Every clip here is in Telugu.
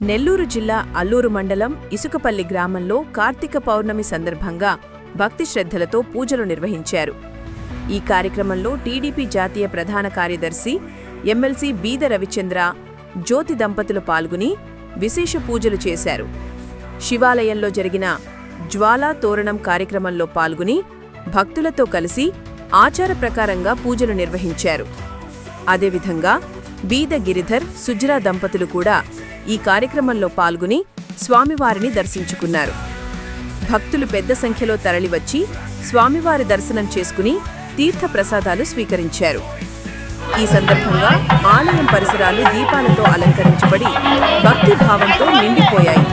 నెల్లూరు జిల్లా అల్లూరు మండలం ఇసుకపల్లి గ్రామంలో కార్తీక పౌర్ణమి సందర్భంగా భక్తి శ్రద్ధలతో పూజలు నిర్వహించారు. ఈ కార్యక్రమంలో టీడీపీ జాతీయ ప్రధాన కార్యదర్శి ఎమ్మెల్సీ బీద రవిచంద్ర జ్యోతి దంపతులు పాల్గొని విశేష పూజలు చేశారు. శివాలయంలో జరిగిన జ్వాలా తోరణం కార్యక్రమంలో పాల్గొని భక్తులతో కలిసి ఆచార ప్రకారంగా పూజలు నిర్వహించారు. అదేవిధంగా బీద గిరిధర్ సుజ్రా దంపతులు కూడా ఈ కార్యక్రమంలో పాల్గొని స్వామివారిని దర్శించుకున్నారు. భక్తులు పెద్ద సంఖ్యలో తరలివచ్చి స్వామివారి దర్శనం చేసుకుని తీర్థ ప్రసాదాలు స్వీకరించారు. ఈ సందర్భంగా ఆలయం పరిసరాలు దీపాలతో అలంకరించబడి భక్తి భావంతో నిండిపోయాయి.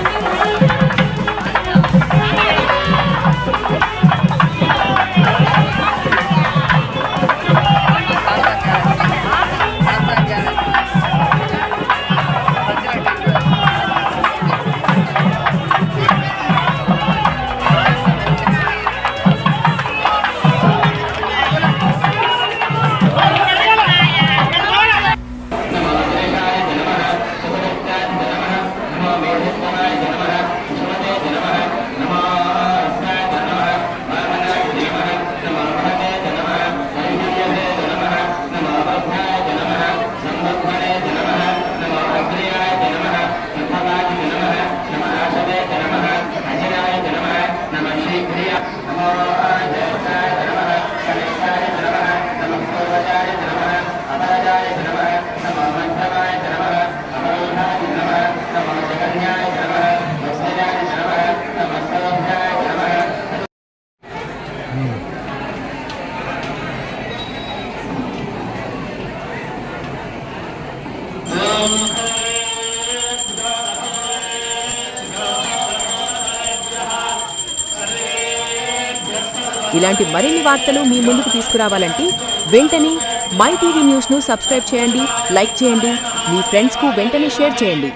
はい。ఇలాంటి మరిన్ని వార్తలు మీ ముందుకు తీసుకురావాలంటే వెంటనే మై టీవీ న్యూస్ను సబ్స్క్రైబ్ చేయండి లైక్ చేయండి మీ ఫ్రెండ్స్కు వెంటనే షేర్ చేయండి.